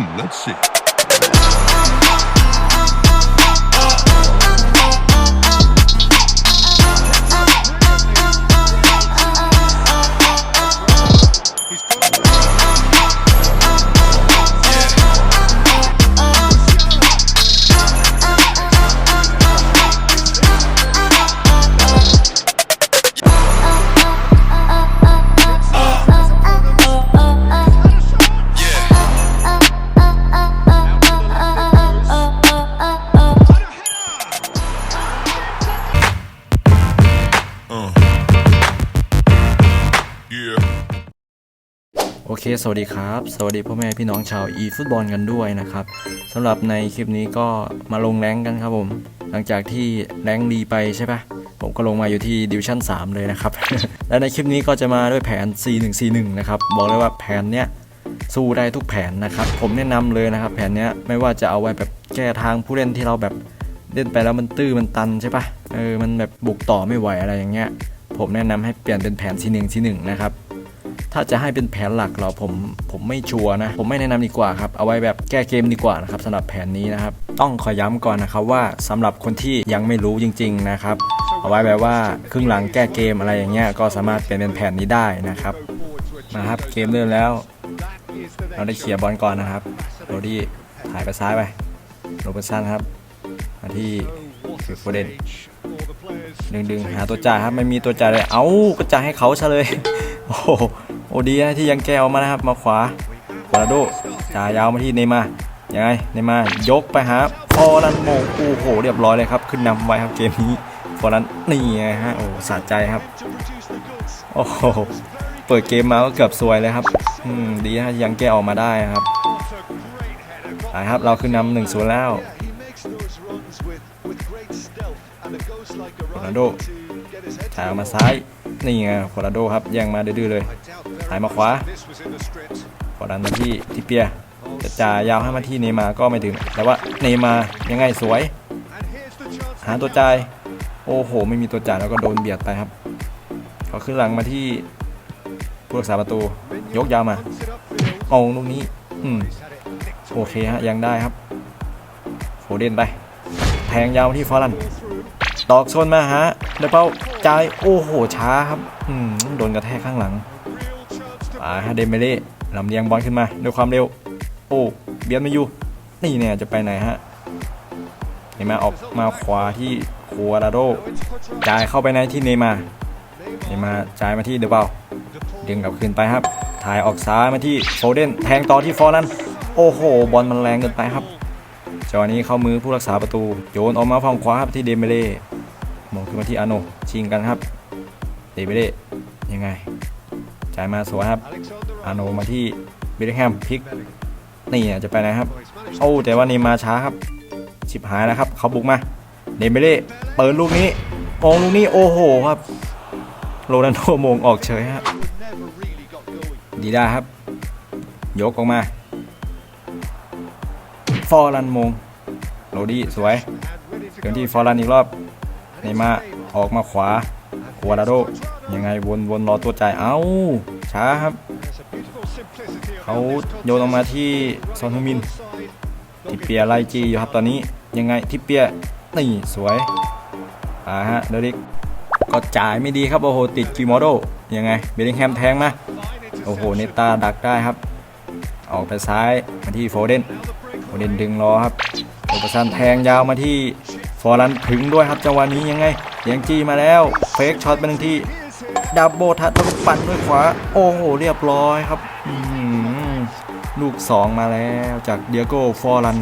Hmm, let's see. โอเค สวัสดีครับ สวัสดีพ่อแม่พี่น้องชาว e ฟุตบอลกันด้วยนะครับสำหรับในคลิปนี้ก็มาลงแรงกันครับผม หลังจากที่แรงดีไปใช่ปะผมก็ลงมาอยู่ที่ดิวชั่น 3 เลยนะครับ และในคลิปนี้ก็จะมาด้วยแผน C1C1 นะครับ บอกเลยว่าแผนเนี้ยสู้ได้ทุกแผนนะครับ ผมแนะนำเลยนะครับ แผนเนี้ยไม่ว่าจะเอาไว้แบบแก้ทางผู้เล่นที่เราแบบเล่นไปแล้วมันตื้อมันตันใช่ปะเออมันแบบบุกต่อไม่ไหวอะไรอย่างเงี้ยผมแนะนำให้เปลี่ยนเป็นแผน C1 C1 นะครับ ถ้าจะให้เป็นแผนหลักเราผมผมไม่ชัวร์นะ ผมไม่แนะนำดีกว่าครับ เอาไว้แบบแก้เกมดีกว่านะครับสำหรับแผนนี้นะครับ ต้องขอย้ำก่อนนะครับว่าสำหรับคนที่ยังไม่รู้จริง ๆนะครับ เอาไว้แบบว่าครึ่งหลังแก้เกมอะไรอย่างเงี้ยก็สามารถเปลี่ยนเป็นแผนนี้ได้นะครับมาครับเกมเริ่มแล้ว เราได้เขี่ยบอลก่อนนะครับโรดี้ถ่ายไปซ้ายไปโรเบร์ตสันครับมาที่ฟิลโฟเดนดึงดึงหาตัวจ่ายครับไม่มีตัวจ่ายเลย เอ้าก็จ่ายให้เขาซะเลย โอ้ โอดีนะที่ยังแก้วมานะครับ มาขวาบาราโดจ่ายาวมาที่เนมายังไงเนมายกไปหาฟอรันโมงโอ้โห เรียบร้อยเลยครับ ขึ้นนำไว้ครับเกมนี้ฟอรันนี่ไงฮะโอ้สะใจครับโอ้โหเปิดเกมมาก็เกือบซวยเลยครับอืมดีนะยังแก้ออกมาได้ครับไปครับเราขึ้นนำหนึ่งศูนย์แล้วโคนาโดถ่ายมาซ้ายนี่ไงโคนาโดครับย่งมาดื้อเลย ถ่ายมาขวาขอดันมาที่ที่เปียจะจ่ายยาวให้มาที่เนมาก็ไม่ถึง แต่ว่าเนมายังไงสวย หาตัวจ่ายโอ้โห ไม่มีตัวจ่ายแล้วก็โดนเบียดไปครับเขาขึ้นหลังมาที่ผู้รักษาประตู ยกยาวมาเอาลูกนี้ อืมโอเคฮะยังได้ครับโฟเดนไป แทงยาวมาที่ฟอรันตอกโซนมาฮะเดเป้าจ่ายโอ้โหช้าครับ อืมโดนกระแทกข้างหลัง อ่าฮะเดเมเล่ลำเลียงบอลขึ้นมาด้วยความเร็ว โอ้เบียนมาอยู่ นี่เนี่ยจะไปไหนฮะเนมาออกมาขวาที่คัวราโดจ่ายเข้าไปในที่เนมาเนมาจ่ายมาที่เดเป้าดึงกลับคืนไปครับ ถ่ายออกซ้ายมาที่โฟเดนแทงต่อที่ฟอร์นันโอ้โห บอลมันแรงเกินไปครับจังหวะนี้เข้ามือผู้รักษาประตูโยนออกมาฝั่งขวาครับที่เดเมเล่มองขึ้นมาที่อาโนชิงกันครับ เดเมเล่ยังไงายมาสวยครับ อาโนมาที่เบลลิแฮมพลิก นี่อะจะไปไหนครับ โอ้แต่ว่านี่มาช้าครับ ชิบหายแล้วครับ เขาบุกมา เดเมเล่เปิดลูกนี้มองลูกนี้โอ้โหครับ โรนัลโดมงออกเฉยครับ ดีได้ครับ ยกออกมา ฟอร์รันมง โรดี้สวยเกินที่ฟอร์รันอีกรอบเนยมาออกมาขวาคัวราโด ยังไงวนวนรอตัวจ่าย เอาช้าครับ เขาโยนออกมาที่ซอนฮมิน ทิเปียไลจีอยู่ครับตอนนี้ยังไงทิเปียนี่สวยอ่าฮะเดริกก็จ่ายไม่ดีครับโอ้โหติดกิโมโดยังไงเบลลิงแฮมแทงมาโอ้โหเนตาดักได้ครับ ออกไปซ้ายมาที่โฟเดนโฟเดนดึงรอครับโอปชันแทงยาวมาที่ฟอรันถึงด้วยครับจังหวะนี้ยังไงยังจี้มาแล้ว เฟกช็อตไปหนึ่งที ดับโบทัดต้องปั่นด้วยขวา โอ้โห เรียบร้อยครับอื้อหือลูก 2 มาแล้วจากเดียโก้ฟอรัน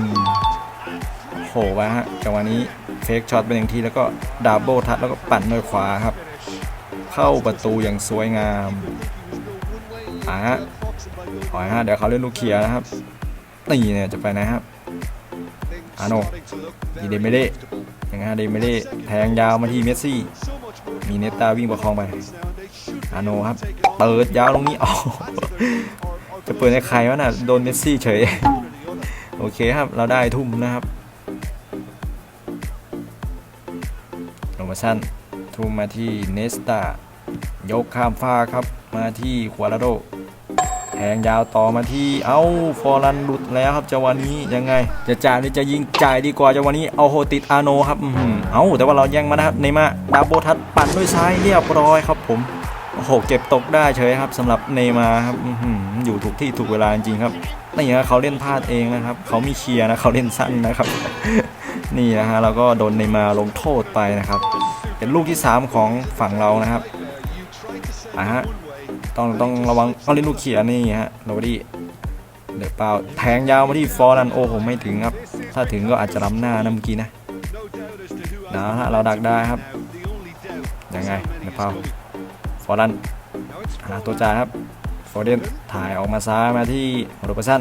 โหไปฮะจังหวะนี้เฟกช็อตไปหนึ่างทีแล้วก็ดับโบทัดแล้วก็ปั่นด้วยขวาครับ เข้าประตูอย่างสวยงามอ่าฮะขอฮะเดี๋ยวเขาเล่นลูกเขียนะครับนี่เนี่ยจะไปไหนครับอาโนยีเดเมเล่ยังไงฮะเดเมเล่แทงยาวมาที่เมสซี่ มีเนตตาวิ่งประคองไป อาโนครับ เปิดยาวตรงนี้อ๋อจะเปิดให้ใครวะน่ะ โดนเมสซี่เฉย โอเคครับ เราได้ทุ่มนะครับโรมาชันทุ่มมาที่เนสตายกข้ามฟ้าครับ มาที่ควาราโดแทงยาวต่อมาที่เอ้าฟอรันหลุดแล้วครับจังหวะนี้ยังไง จะจ่ายหรือจะยิงจ่ายดีกว่าจังหวะนี้เอาโหติดอาโนครับอื้อหือเอ้าแต่ว่าเราแย่งมานะครับในมาดาโบทัดปั่นด้วยซ้ายเรียบร้อยครับผม โอ้โหเก็บตกได้เฉยครับสำหรับเนมาครับอยู่ถูกที่ถูกเวลาจริงครับนี่ฮะเขาเล่นพลาดเองนะครับ เขามีเคลียร์นะเขาเล่นสั้นนะครับ นี่นะฮะเราก็โดนเนมาลงโทษไปนะครับ เป็นลูกที่ 3 ของฝั่งเรานะครับอะฮะต้องต้องระวังต้องเล่นลูกเขียนี่ฮะโรดี้เดี๋ยวเปล่าแทงยาวมาที่ฟอร์นันโอ้ผมไม่ถึงครับ ถ้าถึงก็อาจจะล้ำหน้านะเมื่อกี้นะนะฮะเราดักได้ครับยังไงเดี๋ยวเปล่า อรันหาตัวจ่ายครับโฟเดนถ่ายออกมาซ้ายมาที่โรเบอร์สัน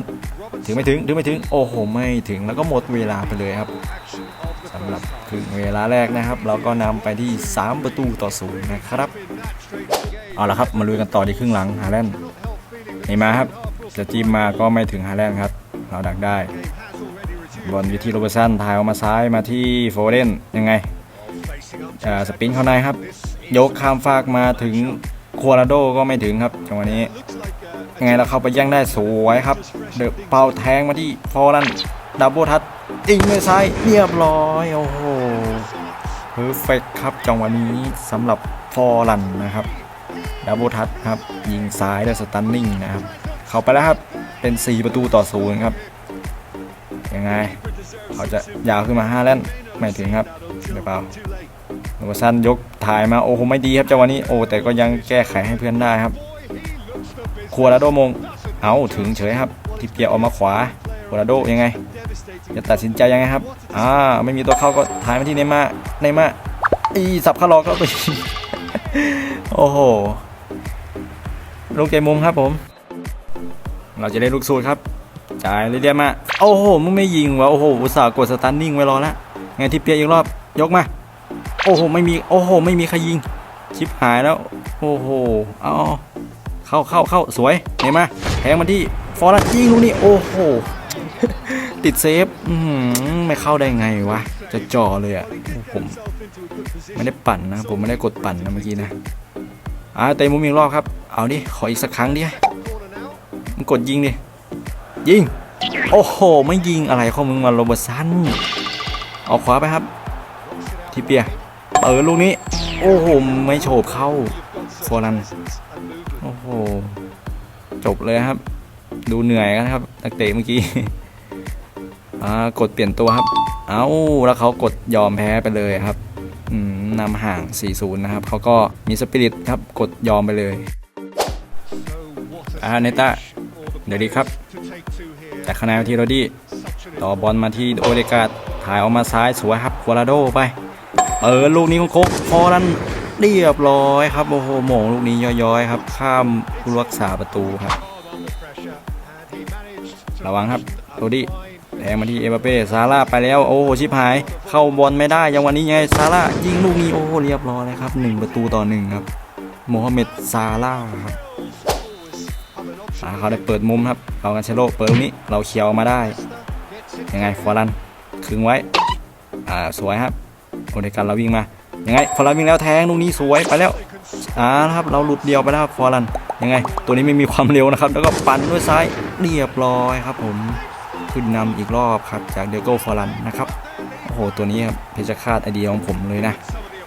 ถึงไม่ถึงถึงไม่ถึง โอ้โห ไม่ถึงแล้วก็หมดเวลาไปเลยครับสำหรับครึ่งเวลาแรกนะครับ เราก็นำไปที่ 3 ประตูต่อศูนย์นะครับ เอาละครับมาลุยกันต่อที่ครึ่งหลังฮาแลนด์นี่มาครับ จะจิ้มมาก็ไม่ถึงฮาแลนด์ครับ เราดักได้บอลอยู่ที่โรเบอร์สันถ่ายออกมาซ้ายมาที่โฟเดนยังไงสปินเข้าในครับ ยกข้ามฟากมาถึงคัวราโดก็ไม่ถึงครับจังหวะนี้ยังไงเราเข้าไปแย่งได้สวยครับ เดอะเป่าแทงมาที่ฟอรันดับเบิลทัชอิงด้วยซ้ายเรียบร้อย โอ้โหเพอร์เฟกครับจังหวะนี้สำหรับฟอรันนะครับดับเบิลทัชครับ ยิงซ้ายด้วยสตันนิ่งนะครับ เข้าไปแล้วครับเป็น 4 ประตูต่อศูนย์ครับยังไงเขาจะยาวขึ้นมา 5 แล้วไม่ถึงครับเดี๋ยวเปล่าโนซันยก ถ่ายมาโอ้โหไม่ดีครับจังหวะนี้โอ้แต่ก็ยังแก้ไขให้เพื่อนได้ครับคัวราโดมงเอาถึงเฉยครับทิเปียออกมาขวาคัวราโดยังไงจะตัดสินใจยังไงครับอ่าไม่มีตัวเข้าก็ถ่ายมาที่เนย์มาเนย์มาอีสับข้ารอเข้าไปโอ้โหลูกเกมมุมครับผม เราจะได้ลูกสูตรครับจ่ายเลยเดียมา โอ้โหมึงไม่ยิงวะโอ้โหอุตส่าห์กดสตันนิ่งไว้รอแล้วไงทิเปียอีกรอบยกมา โอ้โหไม่มีโอ้โหไม่มีใครยิงชิปหายแล้วโอ้โหเอาเข้าเข้าเข้าสวยเห็นไหมแทงมาที่ฟอร์ลันยิงลูกนี้โอ้โหติดเซฟอือหือไม่เข้าได้ไงวะจะจ่อเลยอะผมไม่ได้ปั่นนะ ผมไม่ได้กดปั่นนะเมื่อกี้นะอ่าเตะมุมอีกรอบครับ เอาดิขออีกสักครั้งดิมันกดยิงดิยิงโอ้โห ไม่ยิงอะไรข้ามึงมาโรเบอร์สันเอาขวาไปครับ ทีเปีย เปิดลูกนี้ โอ้โห ไม่โฉบเข้าฟอรันโอ้โห จบเลยครับ ดูเหนื่อยกันครับนักเตะเมื่อกี้อ่ากดเปลี่ยนตัวครับ เอาแล้วเขากดยอมแพ้ไปเลยครับนำห่าง 4-0 นะครับ เขาก็มีสปิริตครับ กดยอมไปเลยอาเนต้าเดี๋ยวดีครับ แต่คะแนนที่โรดี้ต่อบอลมาที่โอเดกาดถ่ายออกมาซ้ายสวยครับควาราโดไป เออลูกนี้ของโคกฟอรันเรียบร้อยครับโอ้โหโหมงลูกนี้ย้อยๆครับ ข้ามผู้รักษาประตูครับ ระวังครับโรดี้แทงมาที่เอ็มบัปเป้ซาร่าไปแล้วโอ้โหชิบหาย เข้าบอลไม่ได้ยังวันนี้ไงซาร่ายิงลูกนี้โอ้โหเรียบร้อยเลยครับหนึ่งประตูต่อหนึ่งครับโมฮัมเหม็ดซาร่าครับเขาได้เปิดมุมครับเรากันเชโลเปิดลูกนี้เราเคียวมาได้ยังไงฟอรันคึงไว้อ่าสวยครับ โอเดกันเราวิ่งมา ยังไงฟอรันวิ่งแล้วแทงลูกนี้สวยไปแล้วอ่าครับเราหลุดเดียวไปแล้วครับฟอรันยังไง ตัวนี้ไม่มีความเร็วนะครับ แล้วก็ปั่นด้วยซ้ายเรียบร้อยครับ ผมขึ้นนำอีกรอบครับจากเดโก้ฟอรันนะครับโอ้โหตัวนี้ครับเพชรคาตไอเดียของผมเลยนะ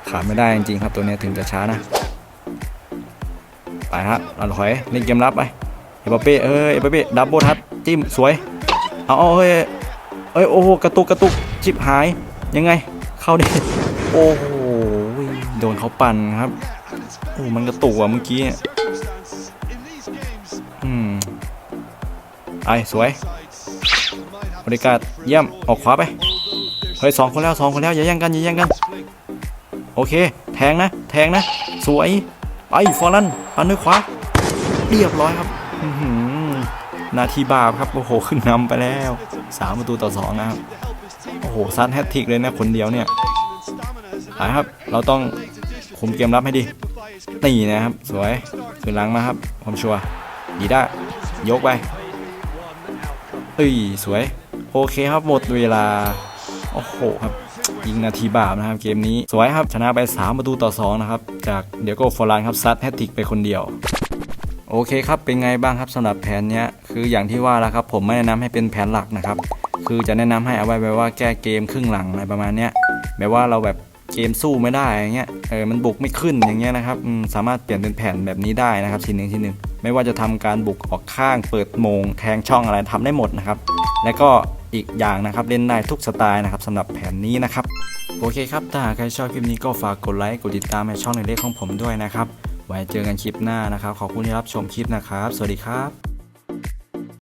ขาดไม่ได้จริงๆครับตัวนี้ถึงจะช้านะไปฮะเราถอยเล่นเกมรับไปเอเปเป้เอ้ยเอเปเป้ดับเบิลทัชจิ้มสวยเอาเอ้ยเอ้ยโอ้โหกระตุกกระตุกชิบหายยังไง เข้าดิโอ้โหโดนเขาปั่นครับโอ้มันกระตุกอะเมื่อกี้อะอืมไอสวยบริการเยี่ยมออกขวาไปเฮ้ยสองคนแล้วสองคนแล้วอย่าแย่งกันอย่าแย่งกัน โอเค แทงนะ แทงนะ สวยไปฟอร์ลันปันด้วยขวาเรียบร้อยครับอื้อหือนาทีบาปครับโอ้โหขึ้นนำไปแล้วสามประตูต่อสองนะครับ โอ้โหซัดแฮตทริกเลยนะคนเดียวเนี่ยไปครับ เราต้องคุมเกมรับให้ดีนี่นะครับ สวยขึ้นหลังมาครับผมชัวร์ดีได้ยกไปเอ้ยสวย โอเคครับหมดเวลา โอ้โหครับ ยิงนาทีบาปนะครับเกมนี้ สวยครับชนะไป 3 ประตูต่อ 2 นะครับ จากเดียโก้ฟอร์ลานครับซัดแฮตทิกไปคนเดียว โอเคครับเป็นไงบ้างครับสำหรับแผนเนี้ยคืออย่างที่ว่าแล้วครับผมไม่แนะนำให้เป็นแผนหลักนะครับ คือจะแนะนำให้เอาไว้แบบว่าแก้เกมครึ่งหลังอะไรประมาณเนี้ยแบบว่าเราแบบเกมสู้ไม่ได้อย่างเงี้ยเออมันบุกไม่ขึ้นอย่างเงี้ยนะครับสามารถเปลี่ยนเป็นแผนแบบนี้ได้นะครับทีหนึ่งทีหนึ่งไม่ว่าจะทำการบุกออกข้าง เปิดโมงแทงช่องอะไรทำได้หมดนะครับ และก็อีกอย่างนะครับเล่นได้ทุกสไตล์นะครับสำหรับแผนนี้นะครับโอเคครับถ้าหากใครชอบคลิปนี้ก็ฝากกดไลค์กดติดตามในช่องในเล็กของผมด้วยนะครับ ไว้เจอกันคลิปหน้านะครับ ขอบคุณที่รับชมคลิปนะครับ สวัสดีครับ